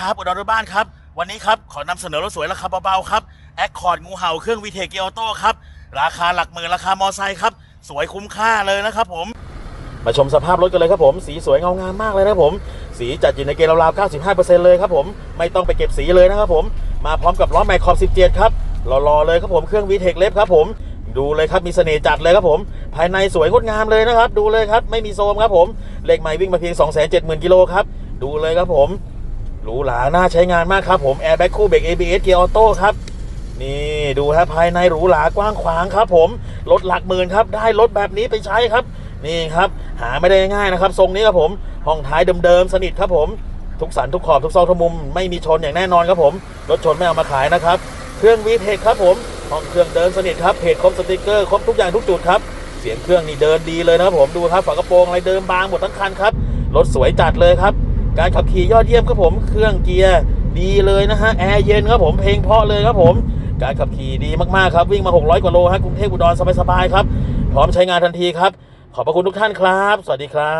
ครับอุดรบ้านครับ วันนี้ครับขอนำเสนอรถสวยราคาเบาๆครับแอคคอร์ดงูเห่าเครื่องวีเทคเกียร์ออโต้ครับ ราคาหลักหมื่นราคามอไซค์ครับ สวยคุ้มค่าเลยนะครับผม มาชมสภาพรถกันเลยครับผม สีสวยเงางามมากเลยนะครับผม สีจัดอยู่ในเกณฑ์ราวๆ95%เลยครับผมไม่ต้องไปเก็บสีเลยนะครับผม มาพร้อมกับล้อแม็กขอบ17ครับรอๆเลยครับผมเครื่องวีเทคเล็บครับผมดูเลยครับมีเสน่ห์จัดเลยครับผม ภายในสวยงดงามเลยนะครับ ดูเลยครับไม่มีโซมครับผมเลขไม้วิ่งมาเพียง 270,000กิโลครับดูเลยครับผม หรูหราน่าใช้งานมากครับผมแอร์แบ็กคู่เบรก ABS เกียร์ออโต้ครับนี่ดูฮะภายในหรูหรากว้างขวางครับผมรถหลักหมื่นครับ ได้รถแบบนี้ไปใช้ครับ นี่ครับหาไม่ได้ง่ายนะครับ ทรงนี้ครับผมห้องท้ายเดิมๆสนิทครับผม ทุกสันทุกขอบทุกซอกทุกมุมไม่มีชนอย่างแน่นอนครับผมรถชนไม่เอามาขายนะครับเครื่องวีเทคครับผมห้องเครื่องเดินสนิทครับเพจครบสติกเกอร์ครบทุกอย่างทุกจุดครับเสียงเครื่องนี่เดินดีเลยนะครับผมดูครับฝากระโปรงอะไรเดิมบางหมดทั้งคันครับรถสวยจัดเลยครับ การขับขี่ยอดเยี่ยมครับผม เครื่องเกียร์ดีเลยนะฮะ แอร์เย็นครับผม เพลงเพราะเลยครับผม การขับขี่ดีมากๆครับ วิ่งมา 600 กว่าโลฮะ กรุงเทพอุดรสบายๆครับ พร้อมใช้งานทันทีครับ ขอบพระคุณทุกท่านครับ สวัสดีครับ